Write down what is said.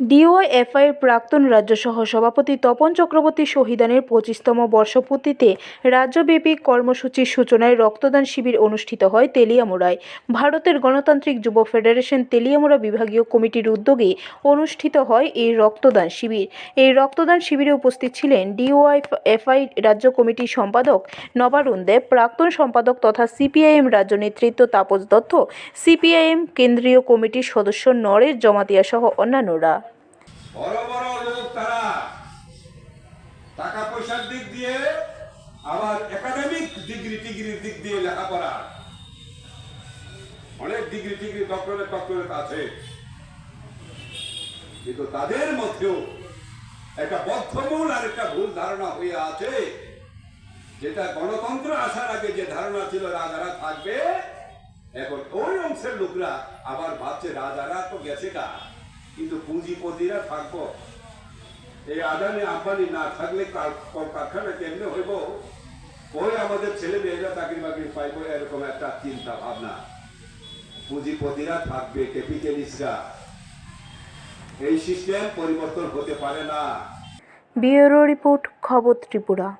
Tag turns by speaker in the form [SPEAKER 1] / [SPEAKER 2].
[SPEAKER 1] DOFI এর প্রাক্তন রাজ্য সহ সভাপতি তপন চক্রবর্তী শহীদানের পঁচিশতম বর্ষপূর্তিতে রাজ্যব্যাপী কর্মসূচির সূচনায় রক্তদান শিবির অনুষ্ঠিত হয় তেলিয়ামুড়ায়। ভারতের গণতান্ত্রিক যুব ফেডারেশন তেলিয়ামুড়া বিভাগীয় কমিটির উদ্যোগে অনুষ্ঠিত হয় এই রক্তদান শিবির। এই রক্তদান শিবিরে উপস্থিত ছিলেন ডিওএফআই রাজ্য কমিটির সম্পাদক নবারুণ দেব, প্রাক্তন সম্পাদক তথা সিপিআইএম রাজ্য নেতৃত্ব তাপস দত্ত, সিপিআইএম কেন্দ্রীয় কমিটির সদস্য নরেশ জমাতিয়া সহ অন্যান্যরা।
[SPEAKER 2] বড় বড় লোক তারা। টাকা পয়সার দিক দিয়ে, আবার একাডেমিক ডিগ্রি টিগ্রির দিক দিয়ে লেখাপড়া। অনেক ডিগ্রি টিগ্রি ডক্টরেট ডক্টরেট আছে। কিন্তু তাদের মধ্যেও একটা বদ্ধমূল আর একটা ভুল ধারণা হয়ে আছে। যেটা গণতন্ত্র আসার আগে যে ধারণা ছিল, রাজারা থাকবে, এখন ওই অংশের লোকরা আবার ভাবছে, রাজারা তো গেছে কা কিন্তু পুঁজিপতিরা থাকব। এই আদানি, আম্বানি না থাকলে কার- কারখানা কেমনে হইব? ওই আমাদের ছেলে মেয়েরা চাকরি বাকরি পাইব, এরকম একটা চিন্তা ভাবনা। পুঁজিপতিরা থাকবে, ক্যাপিটালিস্টরা। এই সিস্টেম পরিবর্তন হতে পারে না।
[SPEAKER 1] ব্যুরো রিপোর্ট, খবর ত্রিপুরা।